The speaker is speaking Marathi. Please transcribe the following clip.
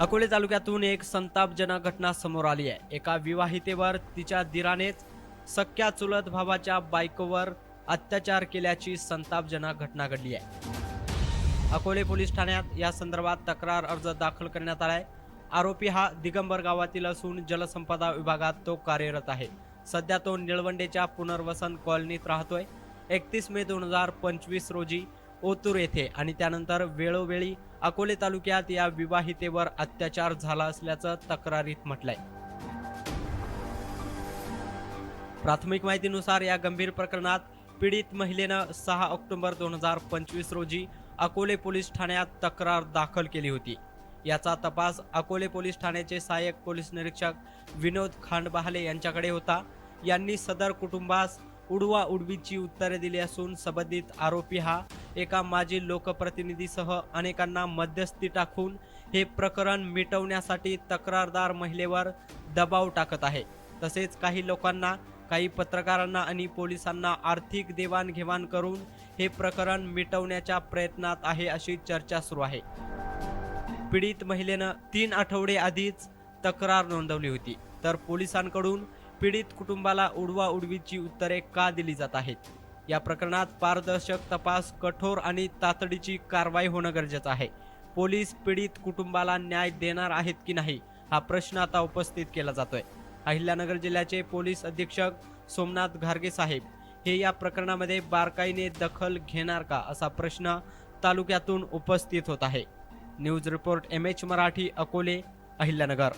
अकोले तालुक्यातून एक संतापजनक घटना समोर आली आहे. एका विवाहितेवर तिच्या दिरानेच सख्या चुलत भावाच्या बायकोवर अत्याचार केल्याची संतापजनक घटना घडली आहे. अकोले पोलीस ठाण्यात या संदर्भात तक्रार अर्ज दाखल करण्यात आलाय. आरोपी हा दिगंबर गावातील असून जलसंपदा विभागात तो कार्यरत आहे. सध्या तो निळवंडेच्या पुनर्वसन कॉलनीत राहतोय. एकतीस मे दोन हजार पंचवीस रोजी ओतूर येथे आणि त्यानंतर वेळोवेळी अकोले तालुक्यात या विवाहितेवर अत्याचार झाला असल्याचं तक्रारीत म्हटलंय. प्राथमिक माहितीनुसार या गंभीर प्रकरणात पीडित महिलेनं सहा ऑक्टोबर दोन हजार पंचवीस रोजी अकोले पोलीस ठाण्यात तक्रार दाखल केली होती. याचा तपास अकोले पोलीस ठाण्याचे सहाय्यक पोलीस निरीक्षक विनोद खांडबहाले यांच्याकडे होता. यांनी सदर कुटुंबास उडवा उडवीची उत्तरे दिली असून संबंधित आरोपी हा एका माजी लोकप्रतिनिधीसह अनेकांना मध्यस्थी टाकून हे प्रकरण मिटवण्यासाठी तक्रारदार महिलेवर दबाव टाकत आहे. तसेच काही लोकांना काही पत्रकारांना आणि पोलिसांना आर्थिक देवाणघेवाण करून हे प्रकरण मिटवण्याच्या प्रयत्नात आहे अशी चर्चा सुरू आहे. पीडित महिलेनं तीन आठवडे आधीच तक्रार नोंदवली होती. तर पोलिसांकडून पीडित कुटुंबाला उडवा उडवीची उत्तरे का दिली जात आहेत? या प्रकरणात पारदर्शक तपास कठोर आणि तातडीची कारवाई होणं गरजेचं आहे. पोलीस पीडित कुटुंबाला न्याय देणार आहेत की नाही हा प्रश्न आता उपस्थित केला जातोय. अहिल्यानगर जिल्ह्याचे पोलीस अधीक्षक सोमनाथ घारगे साहेब हे या प्रकरणामध्ये बारकाईने दखल घेणार का? असा प्रश्न तालुक्यातून उपस्थित होत आहे. News report M H Marathi Akole Ahilyanagar.